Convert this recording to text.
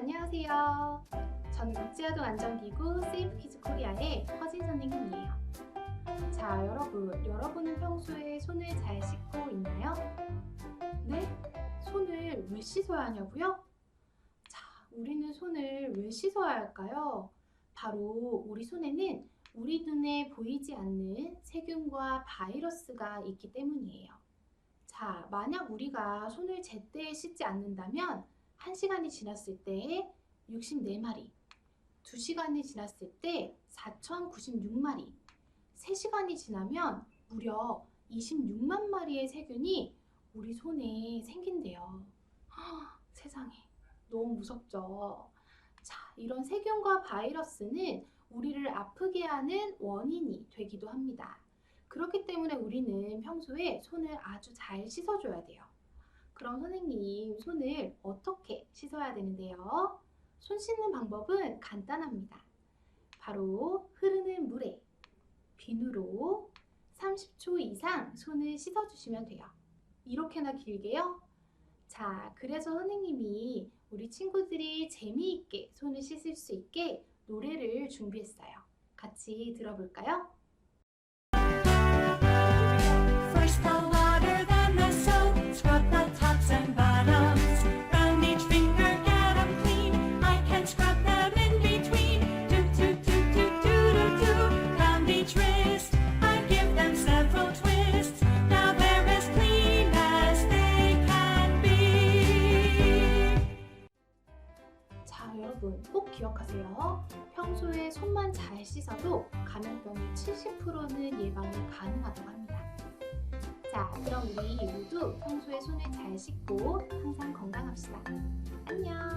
안녕하세요. 저는 국제아동 안전기구 세이프키즈 코리아의 허진 선생님이에요. 자, 여러분, 여러분은 평소에 손을 잘 씻고 있나요? 네? 손을 왜 씻어야 하냐고요? 자, 우리는 손을 왜 씻어야 할까요? 바로 우리 손에는 우리 눈에 보이지 않는 세균과 바이러스가 있기 때문이에요. 자, 만약 우리가 손을 제때 씻지 않는다면 1시간이 지났을 때 64마리, 2시간이 지났을 때 4,096마리, 3시간이 지나면 무려 26만 마리의 세균이 우리 손에 생긴대요. 헉, 세상에, 너무 무섭죠? 자, 이런 세균과 바이러스는 우리를 아프게 하는 원인이 되기도 합니다. 그렇기 때문에 우리는 평소에 손을 아주 잘 씻어줘야 돼요. 그럼 선생님, 손을 어떻게 씻어야 되는데요? 손 씻는 방법은 간단합니다. 바로 흐르는 물에 비누로 30초 이상 손을 씻어주시면 돼요. 이렇게나 길게요? 자, 그래서 선생님이 우리 친구들이 재미있게 손을 씻을 수 있게 노래를 준비했어요. 같이 들어볼까요? 여러분 꼭 기억하세요. 평소에 손만 잘 씻어도 감염병의 70%는 예방이 가능하다고 합니다. 자, 그럼 우리 모두 평소에 손을 잘 씻고 항상 건강합시다. 안녕!